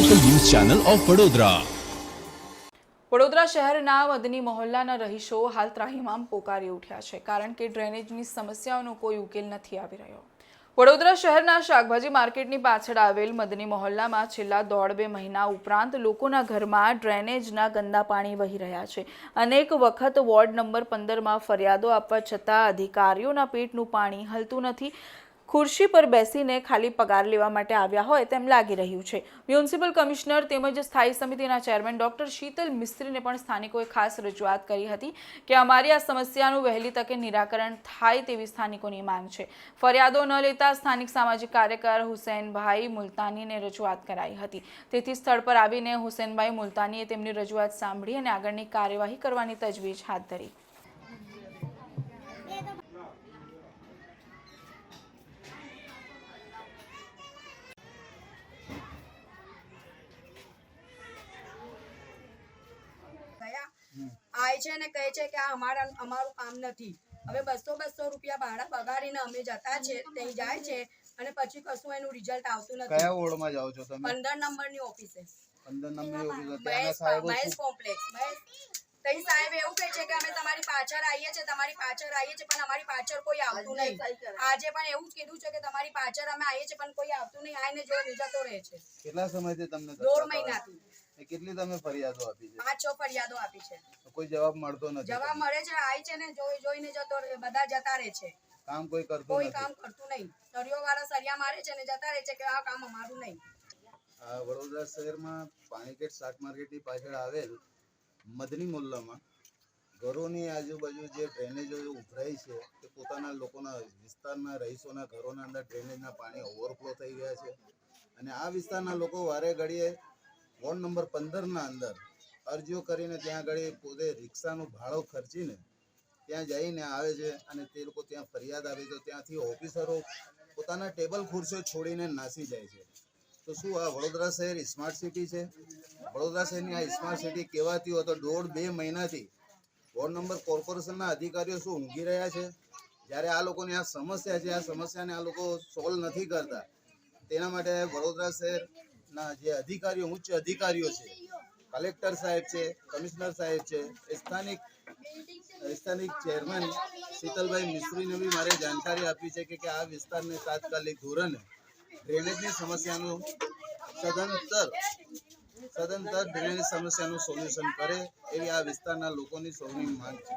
Channel of Vadodara Vadodara શહેરના વદની મહોલ્લાના રહીશો હાલ ત્રાહિમામ પોકારી ઉઠ્યા છે કારણ કે ડ્રેનેજની સમસ્યાઓનો કોઈ ઉકેલ નથી આવી રહ્યો. વડોદરા શહેરના શાકભાજી માર્કેટની પાછળ આવેલ મદની મહોલ્લામાં છેલ્લા દોઢ બે મહિના ઉપરાંત લોકોના ઘરમાં ડ્રેનેજના ગંદા પાણી વહી રહ્યા છે. અનેક વખત વોર્ડ નંબર પંદરમાં ફરિયાદો આપવા છતાં અધિકારીઓના પેટનું પાણી હલતું નથી. ખુરશી પર બેસીને ખાલી પગાર લેવા માટે આવ્યા હોય તેમ લાગી રહ્યું છે. મ્યુનિસિપલ કમિશનર તેમજ સ્થાયી સમિતિના ચેરમેન ડોક્ટર શીતલ મિસ્ત્રીને પણ સ્થાનિકોએ ખાસ રજૂઆત કરી હતી કે અમારી આ સમસ્યાનું વહેલી તકે નિરાકરણ થાય તેવી સ્થાનિકોની માંગ છે. ફરિયાદો ન લેતા સ્થાનિક સામાજિક કાર્યકર હુસેનભાઈ મુલતાનીને રજૂઆત કરાઈ હતી. તેથી સ્થળ પર આવીને હુસેનભાઈ મુલતાનીએ તેમની રજૂઆત સાંભળી અને આગળની કાર્યવાહી કરવાની તજવીજ હાથ ધરી. આય છે ને કહે છે કે આ અમારા અમારું કામ નથી. હવે બસો બસો રૂપિયા ભાડા બગાડીને અમે જતા છે ત્યાં જાય છે અને પછી કશું એનું રિઝલ્ટ આવતું નથી. કયા વોર્ડમાં જાઓ છો તમે? પંદર નંબરની ઓફિસે પંદર નંબરની ઓફિસ ત્યાંના મહેશ મહેશ કોમ્પ્લેક્સ મહેશ. તઈ સાહેબ એવું કહે છે કે અમે તમારી પાછળ આવીએ છીએ તમારી પાછળ આવીએ છીએ પણ અમારી પાછળ કોઈ આવતું નહીં. આજે પણ એવું જ કીધું છે કે તમારી પાછળ અમે આવીએ છીએ પણ કોઈ આવતું નહીં આઈને જો નિજાતો રહે છે. કેટલા સમયથી તમને દોઢ તકલીફ આવે મહિનાથી. છે? એ કેટલી તમે ફરિયાદો આપી છે? પાંચ છ ફરિયાદો આપી છે. કોઈ જવાબ મળતો નથી જવાબ મળે છે આય છે ને જોઈ જોઈને જતો બધા જતા રહે છે. કામ કોઈ કરતું કોઈ કામ કરતું નહીં. સરિયો વાળા સરિયા મારે છે ને જતા રહે છે કે આ કામ અમારું નહીં. વડોદરા શહેરમાં પાણીગેટ શાક માર્કેટની પાછળ આવેલ મદની મોલ્લામાં ઘરોની આજુબાજુ જે ડ્રેનેજો ઉભરાઈ છે તે પોતાના લોકોના વિસ્તારના રહીશોના ઘરોના અંદર ડ્રેનેજના પાણી ઓવરફ્લો થઈ ગયા છે. અને આ વિસ્તારના લોકો વારે ઘડીએ વોર્ડ નંબર પંદરના અંદર અરજીઓ કરીને ત્યાં આગળ પોતે રિક્ષાનું ભાડું ખર્ચીને ત્યાં જઈને આવે છે અને તે લોકો ત્યાં ફરિયાદ આવે તો ત્યાંથી ઓફિસરો પોતાના ટેબલ ખુરશીઓ છોડીને નાસી જાય છે. તો શું આ વડોદરા શહેર સ્માર્ટ સિટી છે? વડોદરા શહેરની આ સ્માર્ટ સિટી કહેવાતી હોય તો દોઢ બે મહિનાથી વોર્ડ નંબર કોર્પોરેશનના અધિકારીઓ શું ઊંઘી રહ્યા છે? જ્યારે આ લોકોની આ સમસ્યા છે, આ સમસ્યાને આ લોકો સોલ્વ નથી કરતા. તેના માટે વડોદરા શહેરના જે અધિકારીઓ, ઉચ્ચ અધિકારીઓ છે. કલેક્ટર સાહેબ છે, કમિશનર સાહેબ છે, સ્થાનિક સ્થાનિક ચેરમેન શીતલભાઈ મિસ્ત્રીને બી મારે જાણકારી આપી છે કે કે આ વિસ્તારને તાત્કાલિક ધોરણે ડ્રેનેજની સમસ્યાનું સદંતર સદંતર ડ્રેનેજ સમસ્યાનું સોલ્યુશન કરે એવી આ વિસ્તારના લોકોની સૌની માંગ છે.